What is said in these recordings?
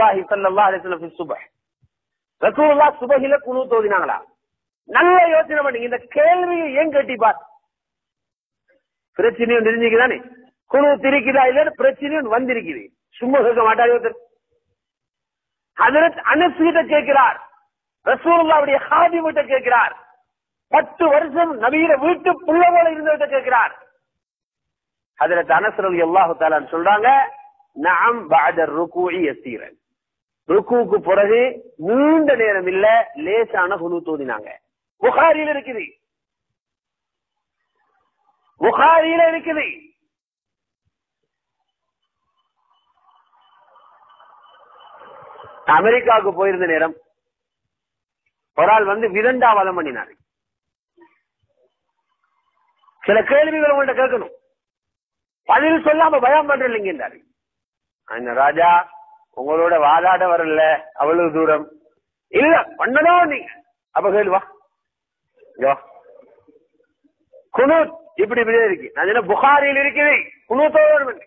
ரசூலுல்லாஹி ஸல்லல்லாஹு அலைஹி வஸல்லம் ஃபி சுபஹ். ரசூலுல்லாஹ் சுபஹில குனூத் ஓதினாங்களா நல்ல யோசனை பண்ணி இந்த கேள்வியை ஏன் கேட்டிப்பார்? பிரச்சனையும் தெரிஞ்சுக்குதானே? குழு திரிக்குதா இல்ல பிரச்சனையும் வந்திருக்குது. சும்மா கேட்க மாட்டாரு ஒருத்தர் ஹதரத் அனஸ் கேட்கிறார். ரசூலுல்லாவுடைய ஹாதி கிட்ட கேட்கிறார். பத்து வருஷம் நவீன வீட்டு புள்ள போல இருந்தவர்கிட்ட கேட்கிறார். ஹதரத் அனஸ் ரலி தாலான்னு சொல்றாங்க நாம் பாதர் ருக்கூஇ யசீரன். ருக்குவுக்கு பிறகு நீண்ட நேரம் இல்ல லேசான குழு தோதினாங்க புகாரில இருக்குது. புகாரியில இருக்குது. அமெரிக்காவுக்கு போயிருந்த நேரம் ஒரு ஆள் வந்து விதண்டாவாதம் பண்ணினாரு. சில கேள்விகள் உங்கள்கிட்ட கேட்கணும். பதில் சொல்லாம பயம் பண்றீங்கன்றாரு அந்த ராஜா உங்களோட வாதாட வரல அவ்வளவு தூரம். இல்ல பண்ணதான் நீங்க? அப்ப கேள்வா குனூத் இப்படி இப்படியே இருக்கு. நான் என்ன புகாரில் இருக்குது. குனூத்தோடு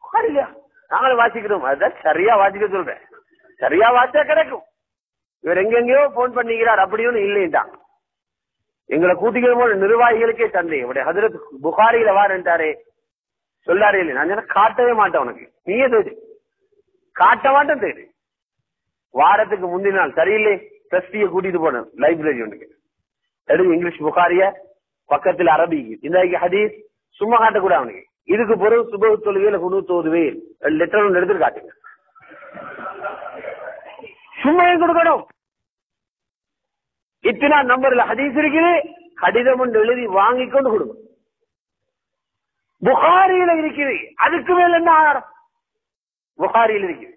புகாரிலையா நாங்களும் வாசிக்கிறோம். அதுதான் சரியா வாசிக்க சொல்றேன். சரியா வாசிச்சா கிடைக்கும். இவர் எங்கெங்கயோ போன் பண்ணிக்கிறார். அப்படின்னு இல்லைன்ட்டான். எங்களை கூட்டிக்கிற போல நிர்வாகிகளுக்கே சந்தேகம். இவருடைய ஹதரத் புகாரியில வாரன்ட்டாரே. சொல்லாரே இல்லை நான் காட்டவே மாட்டேன் உனக்கு. நீயே தேடு காட்ட மாட்டேன் தேடு. வாரத்துக்கு முந்தின நாள் சரியில்லை ட்ரஸ்டிய கூட்டிட்டு போனேன் லைப்ரரி ஒன்றுக்கு எடுத்து இங்கிலீஷ் புகாரிய பக்கத்தில் அரபி இந்த ஹதீஸ் சும்மா காட்டக்கூட அவனுக்கு. இதுக்கு பிறகு சுப தொழுகையில குணு தோதுவேன் லெட்டர் ஒன்று எடுத்து காட்டுங்க. சும்மா கொடுக்கணும்? இத்தனா நம்பர்ல ஹதீஸ் இருக்குது கடிதம் ஒன்று எழுதி வாங்கி கொண்டு கொடுங்க. புகாரியில இருக்குது அதுக்கு மேல என்ன ஆதாரம்? புகாரியில் இருக்குது